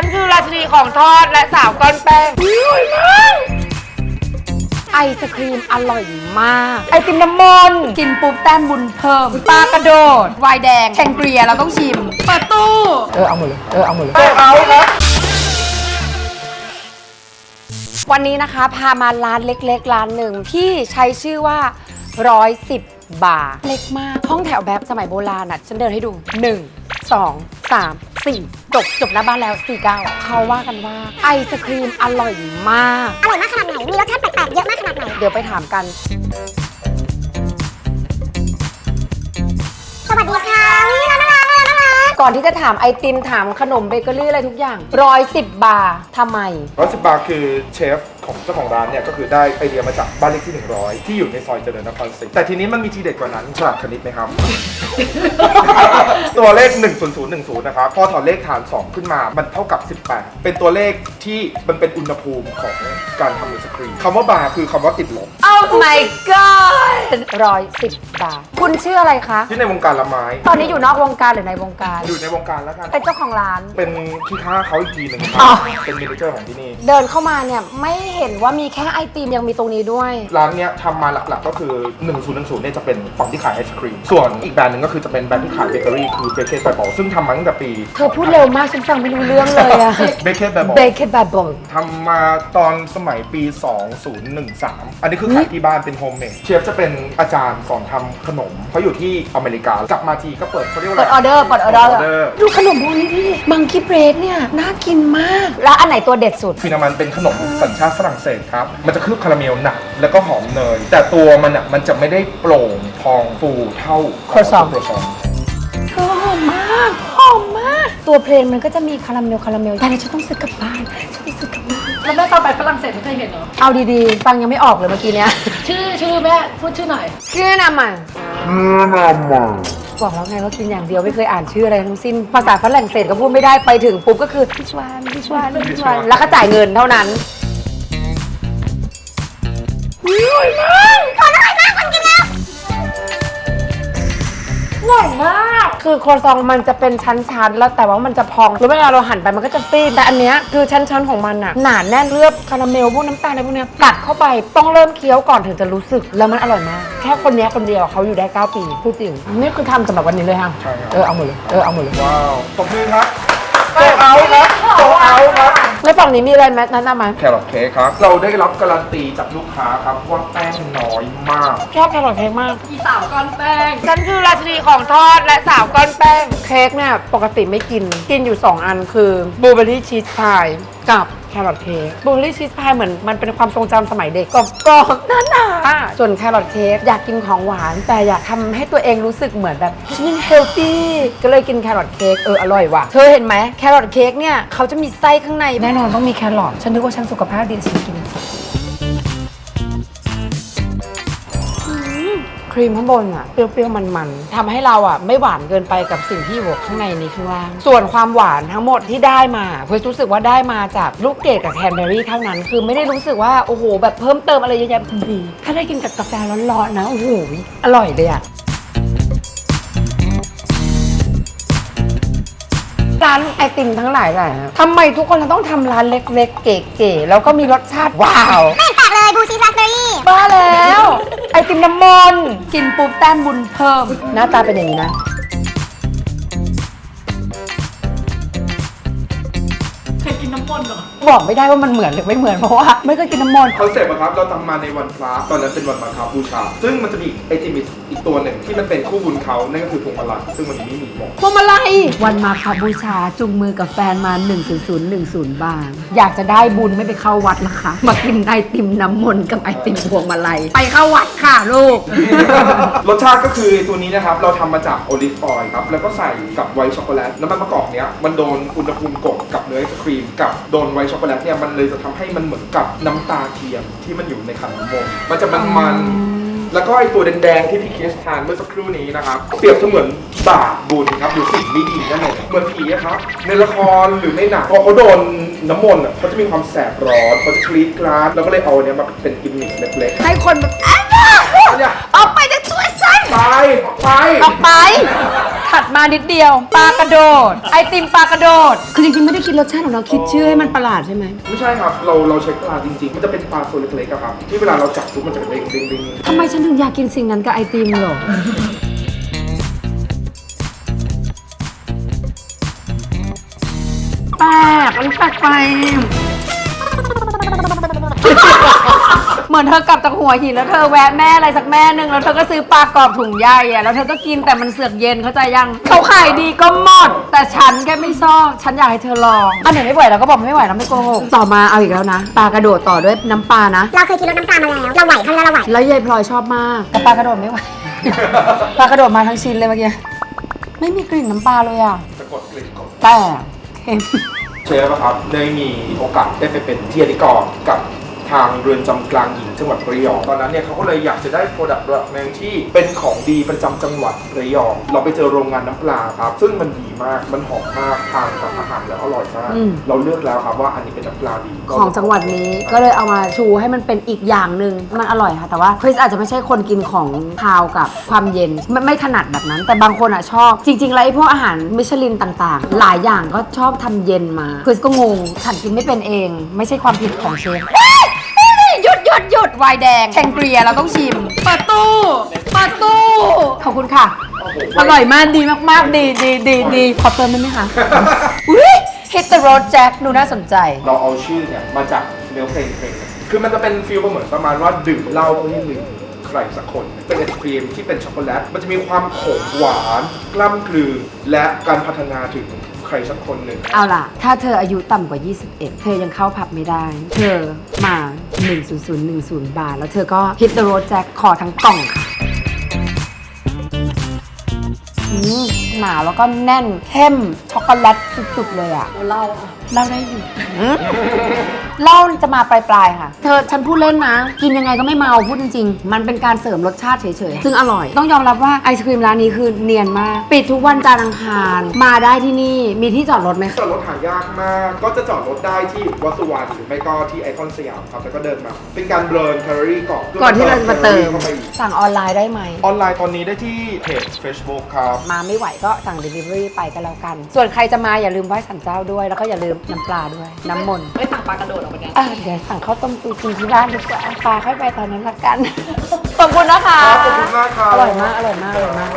ฉันคือราชินีของทอดและสาวก้อนแป้งอร่อยมากไอศครีมอร่อยมาก ไอติมน้ำมนต์กินปุ๊บแต้มบุญเพิ่มปลากระโดดไวน์แดงแชงเกรียเราต้องชิมเปิดตู้เออเอาหมดเลยเออเอาหมดเลยเอาครับวันนี้นะคะ พามาร้านเล็กๆ ร้านหนึ่งที่ใช้ชื่อว่าร้อยสิบบาท เล็กมาก ห้องแถวแบบสมัยโบราณน่ะ ฉันเดินให้ดู 1 2 3 4จบจบหน้าบ้านแล้ว 4 9 เขาว่ากันว่าไอศครีมอร่อยมาก อร่อยมากขนาดไหน มีรสชาติแปลกๆ เยอะมากขนาดไหน เดี๋ยวไปถามกัน สวัสดีค่ะวิร้านน่ารักน่ารักน่ารักก่อนที่จะถามไอติมถามขนมเบเกอรี่อะไรทุกอย่างร้อยสิบบาททำไม ร้อยสิบบาทคือเชฟของเจ้าของร้านเนี่ยก็คือได้ไอเดียมาจากบ้านเลขที่ 100 ที่อยู่ในซอยเจริญนครศรีแต่ทีนี้มันมีทีเด็ดกว่านั้นฉลาดคณิตไหมครับ ตัวเลข 10010 นะครับพอถอดเลขฐาน 2 ขึ้นมา มันเท่ากับ 18 เป็นตัวเลขที่มันเป็นอุณหภูมิของการทำไอศครีมคำว่าบาร์คือคำว่าติดลบ my god ร้อยสิบบาท คุณชื่ออะไรคะ ที่ในวงการละไม้ ตอนนี้อยู่นอกวงการหรือในวงการ อยู่ในวงการแล้วกัน เป็นเจ้าของร้าน เป็นที่ค้าเขาอีกทีหนึ่งคอ๋รัอบ เป็นเมเนเจอร์ของที่นี่ เดินเข้ามาเนี่ยไม่เห็นว่ามีแค่ไอติมยังมีตรงนี้ด้วย ร้านเนี้ยทำมาหลักๆก็คือ 1010เนี่ยจะเป็นฝั่งที่ขายไอศครีม ส่วนอีกแบรนด์หนึ่งก็คือจะเป็นแบรนด์ที่ขายเบเกอรี่คือเบเกอรี่ไบบอลซึ่งทำมาตั้งแต่ปีเธอพูดเร็วมากฉันฟังไม่รู้เรื่องเลยอะ เบเกอรี่ไบบอลเบเกอร์แบบบลทำมาตอนสมัยปี 2013 อันนี้คือขายที่บ้านเป็นโฮมเมดเชฟจะเป็นอาจารย์สอนทำขนมเขาอยู่ที่อเมริกากลับมาทีก็เปิดเขาเรียกว่าเปิดออเดอร์เปิดออเดอร์เปิดออเดอร์ดูขนมพวกนี้ดิมังคีเบรดเนี่ย น่ากินมาก แล้วอันไหนตัวเด็ดสุด ฟินามันเป็นขนมสัญชาติฝรั่งเศสครับ มันจะเคลือบคาราเมลหนักแล้วก็หอมเนย แต่ตัวมันอะมันจะไม่ได้โปร่งพองฟูเท่า Croissant โครซอ ตัวเพลนมันก็จะมีคาราเมลคาราเมลแต่ฉันต้องซื้อกลับบ้านฉันต้องซื้อกลับบ้าน แล้วแม่ตอนไปฝรั่งเศสไม่เคยเห็นเหรอ เอาดีๆ ฟังยังไม่ออกเลยเมื่อกี้เนี้ย ชื่อชื่อแม่พูดชื่อหน่อย ชื่อนามันบอกแล้วไงว่ากินอย่างเดียวไม่เคยอ่านชื่ออะไรทั้งสิ้น ภาษาฝรั่งเศสก็พูดไม่ได้ไปถึงปุ๊บก็คือพิชวานพิชวานพิชวานแล้วก็จ่ายเงินเท่านั้นอร่อยมาก อร่อยมาก คือโครซองมันจะเป็นชั้นๆ แล้วแต่ว่ามันจะพองแล้วเวลาเราหั่นไปมันก็จะซีดแต่อันเนี้ยคือชั้นๆของมันอะหนาแน่นเลือบคาราเมลพวกน้ำตาลอะไรพวกเนี้ยกัดเข้าไปต้องเริ่มเคี้ยวก่อนถึงจะรู้สึกแล้วมันอร่อยมากแค่คนเนี้ยคนเดียวเขาอยู่ได้ 9 ปีพูดจริงนี่คือทำสำหรับวันนี้เลยค่ะใช่ครับ เออเอาหมดเลยเออเอาหมดเลยว้าวตบมือครับโซเอาครับโซ เอาครับ แล้วฝั่งนี้มีอะไรแมทแนะนำไหมแครอทเค้กครับ เราได้รับการันตีจากลูกค้าครับว่าแป้งน้อยมาก ชอบแครอทเค้กมาก อีสาวก้อนแป้ง ฉันคือราชินีของทอดและสาวก้อนแป้ง เค้กเนี่ยปกติไม่กิน กินอยู่ 2 อันคือ บลูเบอรี่ชีสพายกับ แครอทเค้กบลูเบอรี่ชีสพายเหมือนมันเป็นความทรงจำสมัยเด็กกรอบๆนั่นน่ะส่วนแครอทเค้กอยากกินของหวาน แต่อยากทำให้ตัวเองรู้สึกเหมือนแบบฉันเฮลตี้ก็เลยกินแครอทเค้กเอออร่อยว่ะเธอเห็นไหมแครอทเค้กเนี่ยเขาจะมีไส้ข้างในแน่นอนต้องมีแครอทฉันนึกว่าฉันสุขภาพดีฉันกิน รีมข้างบนอะเปรี้ยวๆมันๆทำให้เราอะไม่หวานเกินไปกับสิ่งที่อยู่ข้างในนี้ข้างล่าง ส่วนความหวานทั้งหมดที่ได้มาเพื่อรู้สึกว่าได้มาจากลูกเกดกับแคนเบอรี่เท่านั้น คือไม่ได้รู้สึกว่าโอ้โห แบบเพิ่มเติมอะไรเยอะแยะดีถ้าได้กินกับกาแฟร้อนๆนะโอ้โหอร่อยเลยอะร้านไอติมทั้งหลายแหละทำไมทุกคนต้องทำร้านเล็กๆ เก๋ๆ แล้วก็มีรสชาติว้าว ไม่เห็นแปลกเลยบูชีสราสเบอร์รี่บ้าแล้ว ไอติมน้ำมนต์กินปุ๊บแต้มบุญเพิ่ม หน้าตาเป็นอย่างนี้นะ บอกไม่ได้ว่ามันเหมือนหรือไม่เหมือนเพราะว่าไม่เคยกินน้ำมนต์คอนเซ็ปต์อะครับเราทำมาในวันพระตอนนั้นเป็นวันมาคาบูชา ซึ่งมันจะมีไอติมอีกตัวหนึ่งที่มันเป็นคู่บุญเขานั่นก็คือพวงมาลัยซึ่งวันนี้ไม่มีหมดพวงมาลัยวันมาคาบูชาจุงมือกับแฟนมา 10010 บาท อยากจะได้บุญไม่ไปเข้าวัดละคะ มากินไอติมน้ำมนต์กับไอติมพวงมาลัยไปเข้าวัดค่ะลูก รสชาติก็คือตัวนี้นะครับเราทำมาจากโอลิฟออยล์ครับแล้วก็ใส่กับไวท์ช็อกโกแลตน้ำมันมะกอกเนี้ยมันโดนอุณหภูมิกดกับเนื้อไอศครีมกับโดนไวท์ช็อกโกแลตเนี่ยมันเลยจะทำให้มันเหมือนกับน้ำตาเทียมที่มันอยู่ในขันน้ำมนต์มันจะมันมันๆแล้วก็ไอตัวแดงๆที่พี่เคสทานเมื่อสักครู่นี้นะครับเปรียบเสมือนบาปบุญครับหรือสิ่งไม่ดีนั่นเองเหมือนผีอะครับในละครหรือในหนังพอเขาโดนน้ำมนต์อะเขาจะมีความแสบร้อนเขาจะกรีดกราดแล้วก็เลยเอาอันเนี้ยมาเป็นกิมมิคเล็กๆให้คนแบบอ้าวเนี่ย ออกไปจากตัวฉัน ไปออกไปออกไปถัดมานิดเดียวปลากระโดด ไอติมปลากระโดด คือจริงๆไม่ได้คิดรสชาติของเราคิดชื่อให้มันประหลาดใช่ไหมไม่ใช่ครับ เราเราใช้ปลาจริงๆ มันจะเป็นปลาตัวเล็กๆอะครับ ที่เวลาเราจับปุ๊บมันจะเด้งเด้งเด้งทำไมฉันถึงอยากกินสิ่งนั้นกับไอติมเหรอ แปลกอันนี้แปลกไป เหมือนเธอกลับจากหัวหินแล้วเธอแวะแม่อะไรสักแม่หนึ่งแล้วเธอก็ซื้อปลากรอบถุงใหญ่อะแล้วเธอก็กินแต่มันเสือกเย็นเข้าใจยังเขาขายดีก็หมด แต่ฉันแค่ไม่ชอบฉันอยากให้เธอลองอันไหนไม่ไหวเราก็บอกไม่ไหวเราไม่โกหกต่อมาเอาอีกแล้วนะปลากระโดดต่อด้วยน้ำปลานะเราเคยกินรสน้ำปลามาแล้ว เราไหวครั้งแล้วเราไหว แล้วยายพลอยชอบมากแต่ปลากระโดดไม่ไหว ปลากระโดดมาทั้งชิ้นเลยเมื่อกี้ไม่มีกลิ่นน้ำปลาเลยอะจะกดกลิ่นก่อนแต่เค็ม เชฟอะครับได้มีโอกาสได้ไปเป็นเทียริกรกับ ทางเรือนจำกลางหญิงจังหวัดระยองตอนนั้นเนี่ยเขาก็เลยอยากจะได้โปรดักต์ระดับหนึ่งที่เป็นของดีประจำจังหวัดระยอง เราไปเจอโรงงานน้ำปลาครับ ซึ่งมันดีมากมันหอมมากทานกับอาหารแล้วอร่อยมาก อืม เราเลือกแล้วครับว่าอันนี้เป็นน้ำปลาดีของจังหวัดนี้ก็เลยเอามาชูให้มันเป็นอีกอย่างหนึ่งมันอร่อยค่ะ แต่ว่าคริสอาจจะไม่ใช่คนกินของคาวกับความเย็นไม่ไม่ถนัดแบบนั้น แต่บางคนอะชอบ จริงๆแล้วไอ้พวกอาหารมิชลินต่างๆ หลายอย่างก็ชอบทำเย็นมาคริสก็งงฉันกินไม่เป็นเอง ไม่ใช่ความผิดของเชฟหยุ ดหยุดหยุดไวน์แดงแชงเกรียเราต้องชิม เปิดตู้เปิดตู้ขอบคุณค่ะโอ้โหอร่อยมากดีมากๆ ดีดีดีดีขอเติมได้ไหมคะ อุ้ย Hit the road Jack ดูน่าสนใจ เราเอาชื่อเนี่ยมาจากเนื้อเพลงเพลงหนึ่งคือมันจะเป็นฟีลเหมือนประมาณว่าดื่มเหล้าเพื่อให้ลืมใครสักคน เป็นไอศครีมที่เป็นช็อกโกแลต มันจะมีความขมหวาน กล้ำกลืนและการพัฒนาถึงใครสักคนหนึ่ง เอาล่ะ ถ้าเธออายุต่ำกว่า 21 เธอยังเข้าผับไม่ได้ เธอมา 10010 บาท แล้วเธอก็ Hit the road Jack คอทั้งกล่องค่ะอืมหนาแล้วก็แน่นเข้มช็อกโกแลตสุดๆเลยอะ เราเล่าอะเล่าได้อยู่เหล่าจะมาปลายๆค่ะ เธอฉันพูดเล่นนะ กินยังไงก็ไม่เมาพูดจริงๆ มันเป็นการเสริมรสชาติเฉยๆ ซึ่งอร่อย ต้องยอมรับว่าไอศครีมร้านนี้คือเนียนมาก ปิดทุกวันจันทร์อังคาร มาได้ที่นี่ มีที่จอดรถไหมจคะอดรถหายากมาก ก็จะจอดรถได้ที่วัดสุวรรณหรือไม่ก็ที่ไอคอนสยามครับ แล้วก็เดินมา เป็นการเบิร์นแคลอรี่ก่อนก่อนที่เราจะมาเติมเข้าไปอีกสั่งออนไลน์ได้ไหม ออนไลน์ตอนนี้ได้ที่เพจ Facebook ครับ มาไม่ไหวก็สั่ง Delivery ไปก็แล้วกัน ส่วนใครจะมาอย่าลืมไหว้สันเจ้าด้วย แล้วก็อย่าลืมน้ำปลาด้วย น้ำมนต์ไม่สั่งปลากระโดดออกไปกันเออเดี๋ยวสั่งข้าวต้มปูกินที่บ้านดีกว่าปลาค่อยไปตอนนั้นละกัน ขอบคุณนะคะครับขอบคุณมากครับอร่อยมากอร่อยมากอร่อยมาก